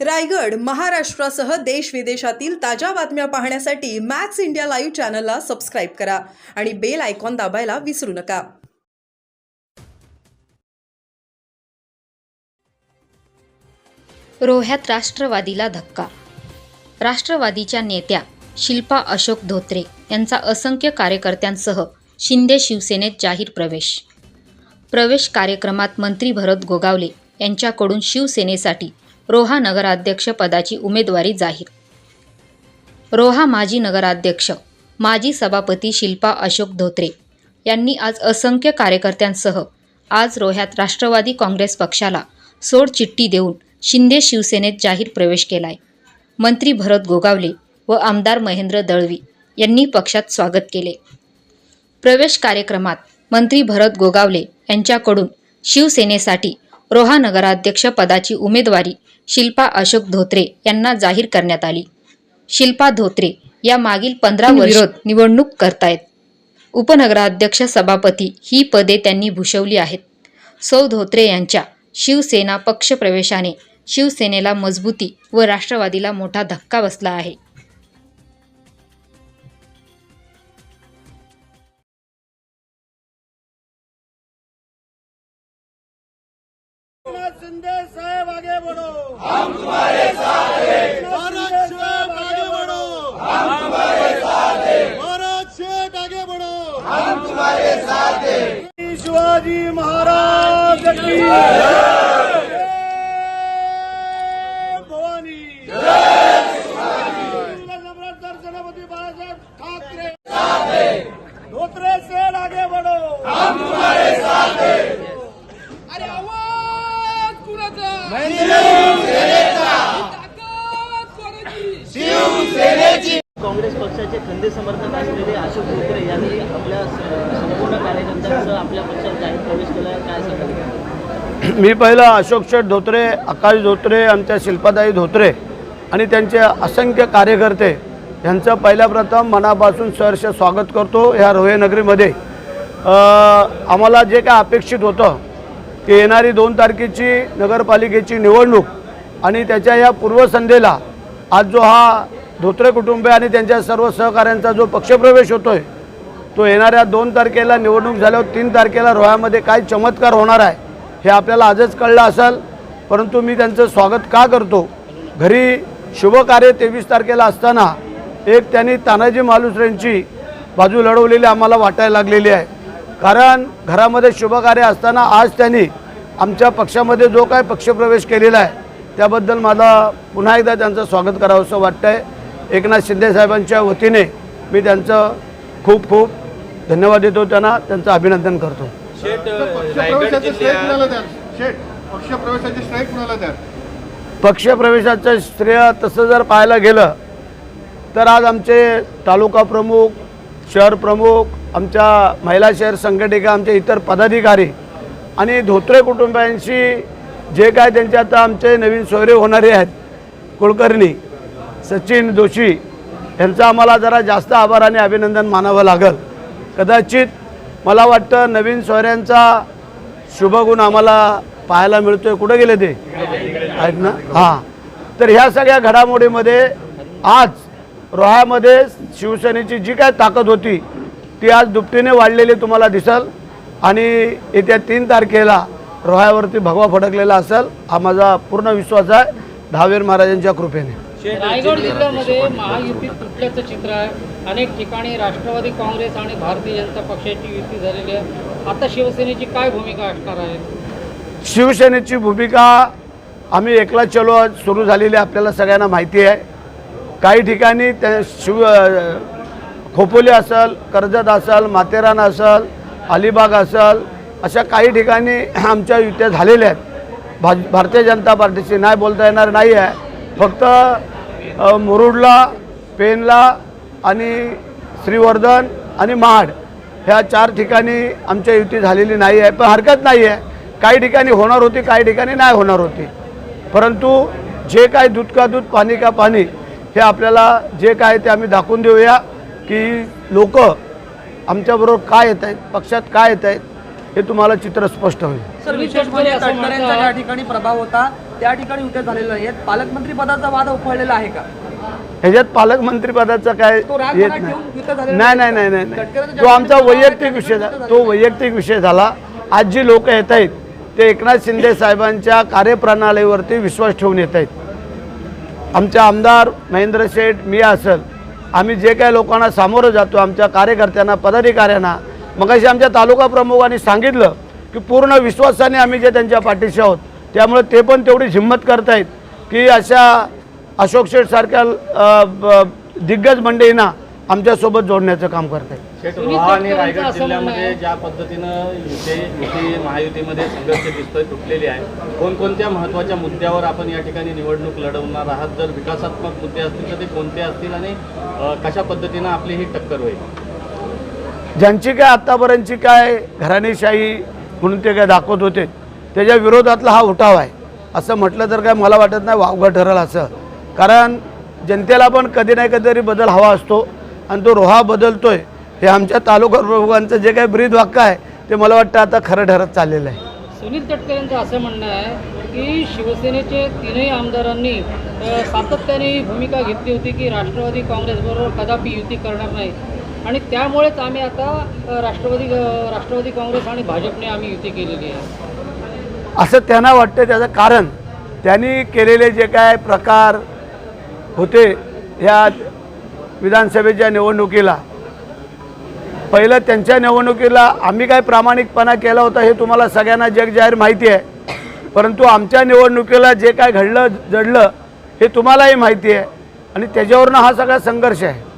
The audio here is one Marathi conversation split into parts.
रायगड महाराष्ट्रासह देश विदेशातील ताज्या बातम्या पाहण्यासाठी मॅक्स इंडिया लाईव्ह चॅनलला सबस्क्राईब करा आणि बेल आयकॉन दाबायला विसरू नका. रोह्यात राष्ट्रवादीला धक्का. राष्ट्रवादीच्या नेत्या शिल्पा अशोक धोत्रे यांचा असंख्य कार्यकर्त्यांसह शिंदे शिवसेनेत जाहीर प्रवेश. प्रवेश कार्यक्रमात मंत्री भरत गोगावले यांच्याकडून शिवसेनेसाठी रोहा नगराध्यक्षपदाची उमेदवारी जाहीर. रोहा माजी नगराध्यक्ष माजी सभापती शिल्पा अशोक धोत्रे यांनी आज असंख्य कार्यकर्त्यांसह आज रोह्यात राष्ट्रवादी काँग्रेस पक्षाला सोडचिठ्ठी देऊन शिंदे शिवसेनेत जाहीर प्रवेश केलाय. मंत्री भरत गोगावले व आमदार महेंद्र दळवी यांनी पक्षात स्वागत केले. प्रवेश कार्यक्रमात मंत्री भरत गोगावले यांच्याकडून शिवसेनेसाठी रोहा नगराध्यक्ष पदाची उमेदवारी शिल्पा अशोक धोत्रे यांना जाहीर करण्यात आली. शिल्पा धोत्रे या मागील पंधरा विरोध निवडणूक करतायत. उपनगराध्यक्ष सभापती ही पदे त्यांनी भूषवली आहेत. सौ धोत्रे यांच्या शिवसेना पक्षप्रवेशाने शिवसेनेला मजबूती व राष्ट्रवादीला मोठा धक्का बसला आहे. शिंदे साहब आगे बढ़ो। हम तुम्हारे साथ हैं। भारत शेख आगे बढ़ो। हम तुम्हारे साथ हैं। भारत शेख आगे बढ़ो। हम तुम्हारे साथ हैं। शिवाजी महाराज की भवानी। बाळासाहेब ठाकरे। धोत्रे सेठ आगे बढ़ो। अरे काँग्रेस पक्षाचे खंदे समर्थक असलेले अशोक धोत्रे यांनी आपल्या संपूर्ण कार्यकर्त्यांचं आपल्या पक्षात जाहीर प्रवेश केला. काय सांगितलं मी पहिला अशोक शेठ धोत्रे आकाश धोत्रे आमच्या शिल्पादाई धोत्रे आणि त्यांचे असंख्य कार्यकर्ते यांचं पहिल्या प्रथम मनापासून सहर्ष स्वागत करतो ह्या रोहे नगरीमध्ये. आम्हाला जे काय अपेक्षित होतं की येणारी दोन तारखेची नगरपालिकेची निवडणूक आणि त्याच्या या पूर्वसंध्येला आज जो हा धोत्रे कुटुंबीय आणि त्यांच्या सर्व सहकाऱ्यांचा जो पक्षप्रवेश होतो आहे तो येणाऱ्या दोन तारखेला निवडणूक झाल्यावर तीन तारखेला रोह्यामध्ये काय चमत्कार होणार आहे हे आपल्याला आजच कळलं असाल. परंतु मी त्यांचं स्वागत का करतो? घरी शुभकार्य तेवीस तारखेला असताना एक त्यांनी तानाजी मालुसरेंची बाजू लढवलेली आम्हाला वाटायला लागलेली आहे. कारण घरामध्ये शुभकार्य असताना आज त्यांनी आमच्या पक्षामध्ये जो काय पक्षप्रवेश केलेला आहे त्याबद्दल मला पुन्हा एकदा त्यांचं स्वागत करावं असं वाटतं आहे एकनाथ शिंदे साहेबांच्या वतीने मी त्यांचं खूप खूप धन्यवाद देतो. त्यांना त्यांचं अभिनंदन करतो. पक्षप्रवेशाचं श्रेय तसं जर पाहायला गेलं तर आज आमचे तालुका प्रमुख शहर प्रमुख आमच्या महिला शहर संघटिका आमचे इतर पदाधिकारी आणि धोत्रे कुटुंबियांशी जे काय त्यांचे आता आमचे नवीन सोयरे होणारे आहेत कुलकर्णी सचिन जोशी यांचा आम्हाला जरा जास्त आभार आणि अभिनंदन मानावं लागेल. कदाचित मला वाटतं नवीन सोयऱ्यांचा शुभगुण आम्हाला पाहायला मिळतोय. कुठं गेले ते? आहेत ना? हां. तर ह्या सगळ्या घडामोडीमध्ये आज रोह्यामध्ये शिवसेनेची जी काय ताकद होती ती आज दुपटीने वाढलेली तुम्हाला दिसल. आणि येत्या तीन तारखेला रोह्यावरती भगवा फडकलेला असेल हा माझा पूर्ण विश्वास आहे. दहावीर महाराजांच्या कृपेने. रायगड जिल्ह्यामध्ये महायुतीत तुटल्याचं चित्र आहे. अनेक ठिकाणी राष्ट्रवादी काँग्रेस आणि भारतीय जनता पक्षाची युती झालेली आहे. आता शिवसेनेची काय भूमिका असणार आहे? शिवसेनेची भूमिका आम्ही एकला चलो सुरू झालेली आपल्याला सगळ्यांना माहिती आहे. काही ठिकाणी त्या शिव खोपोली असेल कर्जत असेल माथेरान असेल अलिबाग असेल अशा काही ठिकाणी आमच्या युत्या झालेल्या आहेत. भा भारतीय जनता पार्टीशी नाही बोलता येणार नाही आहे. फक्त मुरुडला पेनला आणि श्रीवर्धन आणि महाड ह्या चार ठिकाणी आमच्या युती झालेली नाही आहे. पण हरकत नाही आहे. काही ठिकाणी होणार होती काही ठिकाणी नाही होणार होती. परंतु जे काय दूध का दूध पाणी का पाणी हे आपल्याला जे काय ते आम्ही दाखवून देऊया की लोक आमच्याबरोबर काय येत आहेत पक्षात काय येत आहेत हे तुम्हाला चित्र स्पष्ट होईल. सर विशेष म्हणजे ज्या ठिकाणी प्रभाव होता त्या ठिकाणी युती झालेलं नाही पालकमंत्री पदाचा वाद उफाळलेला आहे का? ह्याच्यात पालकमंत्री पदाचा काय येत नाही. नाही नाही नाही नाही तो आमचा वैयक्तिक विषय तो वैयक्तिक विषय झाला. आज जी लोक येत आहेत ते एकनाथ शिंदे साहेबांच्या कार्यप्रणालीवरती विश्वास ठेवून येत आहेत. आमचे आमदार महेंद्र शेठ मी असेल. आम्ही जे काही लोकांना सामोरं जातो आमच्या कार्यकर्त्यांना पदाधिकाऱ्यांना मग अशी आमच्या तालुका प्रमुखांनी सांगितलं की पूर्ण विश्वासाने आम्ही जे त्यांच्या पाठीशी आहोत त्यामुळे ते पण तेवढी हिंमत करतायत की अशा अशोक शेठसारख्या ब- दिग्गज मंडळींना आमच्यासोबत जोडण्याचं काम शेठ सुनील रोहा आणि रायगड जिल्ह्यामध्ये आहे- ज्या पद्धतीनं युती युती महायुतीमध्ये संघर्ष दिसतोय तुटलेली आहे. कोणकोणत्या महत्त्वाच्या मुद्द्यावर आपण या ठिकाणी निवडणूक लढवणार आहात? जर विकासात्मक मुद्दे असतील तर ते कोणते असतील आणि अ, कशा पद्धतीनं आपली ही टक्कर होईल? ज्यांची काय आत्तापर्यंतची काय घराणेशाही म्हणून ते काय दाखवत होते त्याच्या विरोधातला हा उठाव आहे. असं म्हटलं तर काय मला वाटत नाही वावगं ठरेल असं. कारण जनतेला पण कधी नाही कधीतरी बदल हवा असतो. आणि तो रोहा बदलतोय. हे आमच्या तालुका प्रमुखांचं जे काही ब्रीद वाक्य आहे ते मला वाटतं आता खरं ठरत चाललेलं आहे. सुनील तटकरेंचं असं म्हणणं आहे की शिवसेनेचे तीनही आमदारांनी सातत्याने ही भूमिका घेतली होती की राष्ट्रवादी काँग्रेसबरोबर कदापि युती करणार नाही. आणि त्यामुळेच आम्ही आता राष्ट्रवादी राष्ट्रवादी काँग्रेस आणि भाजपने आम्ही युती केलेली आहे. असं त्यांना वाटतं त्याचं कारण त्यांनी केलेले जे काय प्रकार होते ह्या विधानसभेच्या निवडणुकीला. पहिलं त्यांच्या निवडणुकीला आम्ही काय प्रामाणिकपणा केला होता हे तुम्हाला सगळ्यांना जगजाहीर माहिती आहे. परंतु आमच्या निवडणुकीला जे काय घडलं जडलं हे तुम्हालाही माहिती आहे. आणि त्याच्यावरनं हा सगळा संघर्ष आहे.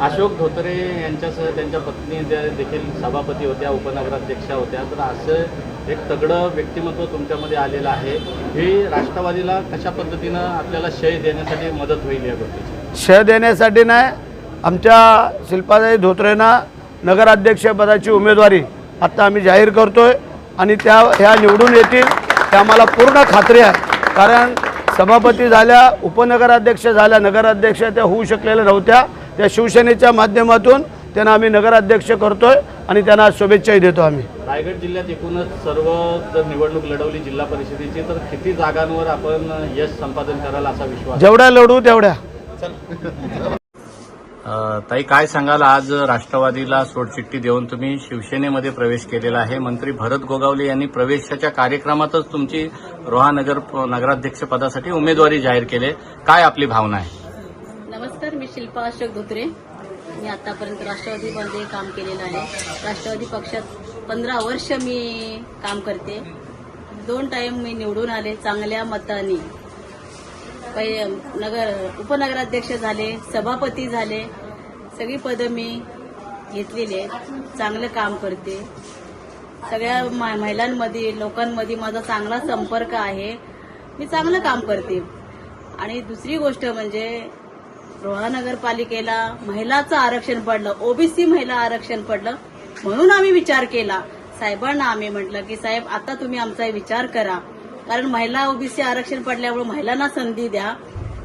अशोक धोत्रे यांच्यासह त्यांच्या पत्नी त्या देखील सभापती होत्या उपनगराध्यक्षा होत्या तर असं एक तगडं व्यक्तिमत्व तुमच्यामध्ये आलेलं आहे. हे राष्ट्रवादीला कशा पद्धतीनं आपल्याला शय देण्यासाठी मदत होईल या गोष्टीची? शय देण्यासाठी नाही आमच्या शिल्पाताई धोत्रेंना नगराध्यक्षपदाची उमेदवारी आत्ता आम्ही जाहीर करतोय आणि त्या ह्या निवडून येतील त्या आम्हाला पूर्ण खात्री आहे. कारण सभापती झाल्या उपनगराध्यक्ष झाल्या नगराध्यक्ष त्या होऊ शकलेल्या नव्हत्या. त्या शिवसेनेच्या माध्यमातून त्यांना आम्ही नगराध्यक्ष करतोय आणि त्यांना शुभेच्छाही देतो आम्ही. रायगड जिल्ह्यात एकूणच सर्व जर निवडणूक लढवली जिल्हा परिषदेची तर किती जागांवर आपण यश संपादन कराल असा विश्वास जेवढ्या लढू तेवढ्या. ताई काय सांगाल? आज राष्ट्रवादीला सोडचिठ्ठी देऊन तुम्ही शिवसेनेमध्ये प्रवेश केलेला आहे. मंत्री भरत गोगावले यांनी प्रवेशाच्या कार्यक्रमातच तुमची रोहा नगर नगराध्यक्ष पदासाठी उमेदवारी जाहीर केली. काय आपली भावना आहे? नमस्कार मी शिल्पा अशोक धोत्रे. मी आतापर्यंत राष्ट्रवादीमध्ये काम केलेलं आहे. राष्ट्रवादी पक्षात पंधरा वर्ष मी काम करते. दोन टाइम मी निवडून आले चांगल्या मताने. पै नगर उपनगराध्यक्ष झाले सभापती झाले सगळी पदं मी घेतलेली आहेत. चांगलं काम करते. सगळ्या महिलांमध्ये लोकांमध्ये माझा चांगला संपर्क आहे. मी चांगलं काम करते. आणि दुसरी गोष्ट म्हणजे रोहा नगरपालिकेला महिलाचं आरक्षण पडलं ओबीसी महिला आरक्षण पडलं म्हणून आम्ही विचार केला. साहेबांना आम्ही म्हटलं की साहेब आता तुम्ही आमचा विचार करा. कारण महिला ओबीसी आरक्षण पडल्यामुळे महिलांना संधी द्या.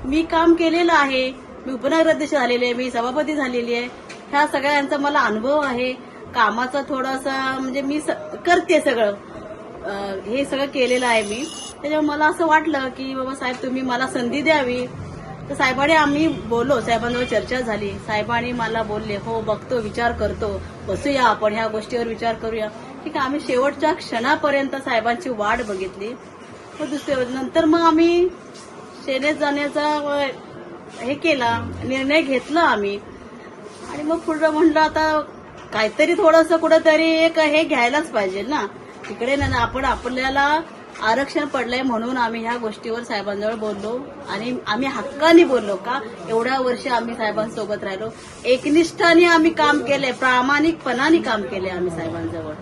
मी काम केलेलं आहे. मी उपनगराध्यक्ष झालेले आहे. मी सभापती झालेली आहे. ह्या सगळ्यांचा मला अनुभव आहे. कामाचा थोडासा म्हणजे मी स- करते सगळं. हे सगळं केलेलं आहे मी. त्याच्यामुळे मला असं वाटलं की बाबा साहेब तुम्ही मला संधी द्यावी. तर साहेबांनी आम्ही बोललो. साहेबांजवळ चर्चा झाली. साहेबांनी मला बोलले हो बघतो विचार करतो. बसूया आपण. ह्या गोष्टीवर विचार करूया. ठीक आहे आम्ही शेवटच्या क्षणापर्यंत साहेबांची वाट बघितली. मग दुसऱ्या नंतर मग आम्ही सेनेत जाण्याचा हे केला निर्णय घेतला आम्ही. आणि मग पुढं म्हणलं आता काहीतरी थोडंसं कुठंतरी एक हे घ्यायलाच पाहिजे ना. तिकडे ना ना आपण आपल्याला आरक्षण पडलंय म्हणून आम्ही ह्या गोष्टीवर साहेबांजवळ बोललो. आणि आम्ही हक्काने बोललो का एवढ्या वर्ष आम्ही साहेबांसोबत राहिलो. एकनिष्ठाने आम्ही काम केलंय प्रामाणिकपणाने काम केलंय आम्ही साहेबांजवळ.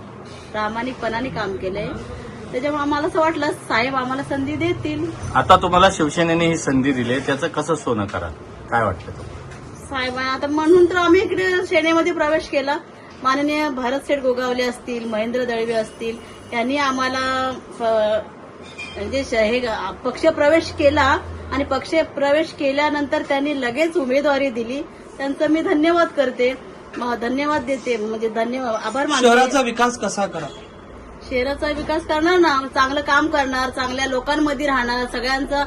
प्रामाणिकपणाने काम केलंय. त्याच्यामुळे आम्हाला असं वाटलं साहेब आम्हाला संधी देतील. आता तुम्हाला शिवसेनेने ही संधी दिली त्याचं कसं सोनं करा? काय वाटतं? साहेबांना आता म्हणून तर आम्ही इकडे सेनेमध्ये प्रवेश केला. माननीय भारत शेठ गोगावले असतील महेंद्र दळवे असतील यांनी आम्हाला म्हणजे हे पक्ष प्रवेश केला आणि पक्ष प्रवेश केल्यानंतर त्यांनी लगेच उमेदवारी दिली. त्यांचं मी धन्यवाद करते. धन्यवाद देते म्हणजे धन्यवाद आभार मानते. शहराचा विकास कसा करा? शहराचा विकास करणार ना चांगलं काम करणार चांगल्या लोकांमध्ये राहणार सगळ्यांचं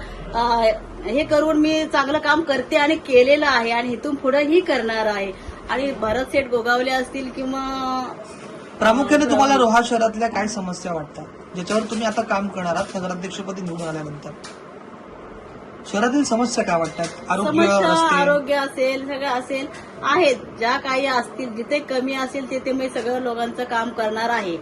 हे करून मी चांगलं काम करते आणि केलेलं आहे आणि इथून पुढेही करणार आहे. आणि भरत सेठ गोगावले असतील किंवा प्रामुख्याने तुम्हाला रोहा शहरातल्या काय समस्या वाटतात? ज्याच्यावर तुम्ही आता काम करणार आहात नगराध्यक्षपदी निवडून आल्यानंतर. शहरातील समस्या काय वाटतात? आरोग्य आरोग्य असेल सगळं असेल आहेत. ज्या काही असतील जिथे कमी असेल तिथे मी सगळं लोकांचं काम करणार आहे.